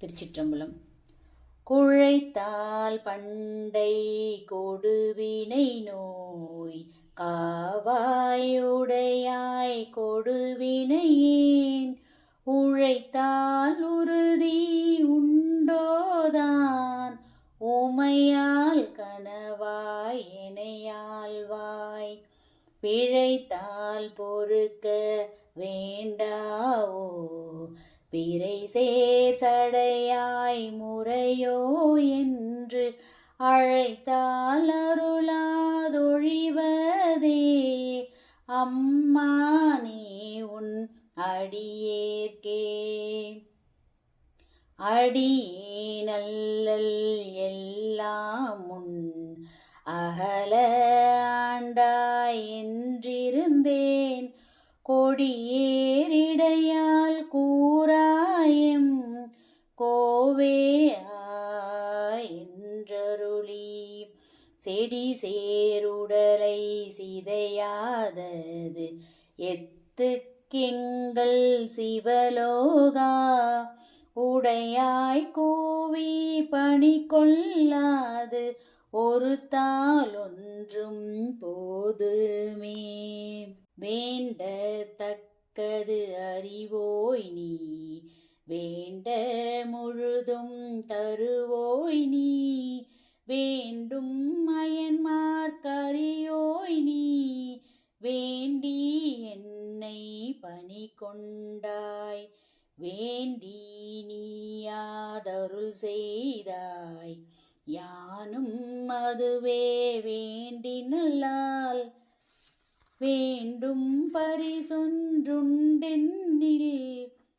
திருச்சிற்றம்பலம். குழைத்தால் பண்டை கொடுவினை நோய் காவாயுடையாய் கொடுவினையேன். உழைத்தால் உறுதி உண்டோதான் உமையால் கனவாய் இணையாழ்வாய் பிழைத்தால் பொறுக்க வேண்டாவோ பிறை சேசடையாய் முறையோ என்று அழைத்தால் அருளாதொழிவதே. அம்மானே உன் அடியேற்கே. அடியேனல்லல் எல்லாம் உன் அகல ஆண்டாய் என்றிருந்தேன். கொடியேறிடையா கோவே என்றருளி செடி சேருடலை சிதையாதது எத்துக்கெங்கள் சிவலோகா. உடையாய் கூவி பணி கொள்ளாது ஒரு தாளொன்றும் போதுமே. வேண்டத்தக்கது அறிவோய் நீ வேண்ட முழுதும் தருவோய் நீ. வேண்டும் அயன்மார்க்கரியோய் நீ. வேண்டி என்னை பணி கொண்டாய். வேண்டி நீயாதருள் செய்தாய். யானும் அதுவே வேண்டி வேண்டும் பரிசொன்றுண்டென்னில்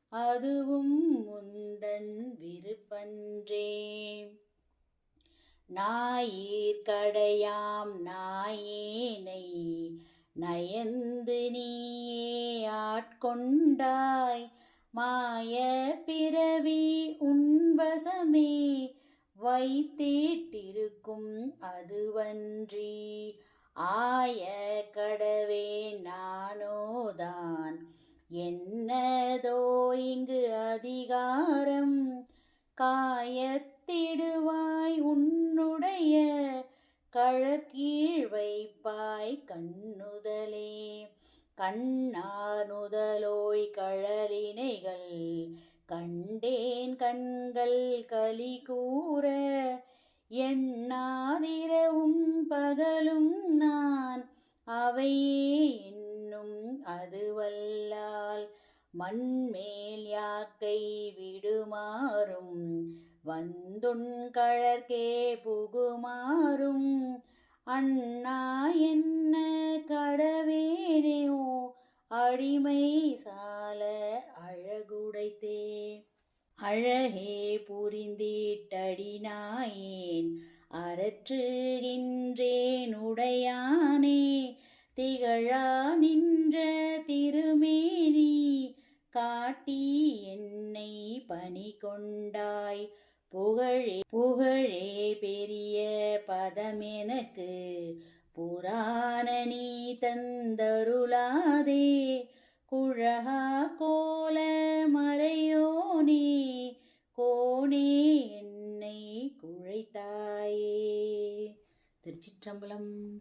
அதுவும் முந்தன் விருப்பன்றே. நாயீர் கடையாம் நாயேனை நயந்து நீயே ஆட்கொண்டாய். மாய பிறவி உன்வசமே வைத்தேட்டிருக்கும் அதுவன்றி. ஆய கடவே நானோதான். என்னதோ இங்கு அதிகாரம். காயத்திடுவாய் உன்னுடைய கழக்கீழ் வைப்பாய் கண்ணுதலே. கண்ணானுதலோய் கழலினைகள் கண்டேன் கண்கள் கலி கூற எண்ணாதிரவும் பகலும் நான் அவையே இன்னும் அதுவல்ல மண்மேல் யாக்கை விடுமாறும் வந்துன் கழற்கே புகுமாறும் அண்ணா என்ன கடவேனேோ அடிமை சால அழகுடைத்தே. அழகே புரிந்தீட்டடினாயேன் அறற்றுகின்றேன் உடையானே திகழா நின்ற திருமேனி காட்டி என்னை பணி கொண்டாய் புகழே புகழே பெரிய பதமெனக்கு புராண நீ தந்தருளாதே. குழகா கோல மறையோனே கோணே என்னை குழைத்தாயே. திருச்சிற்றம்பலம்.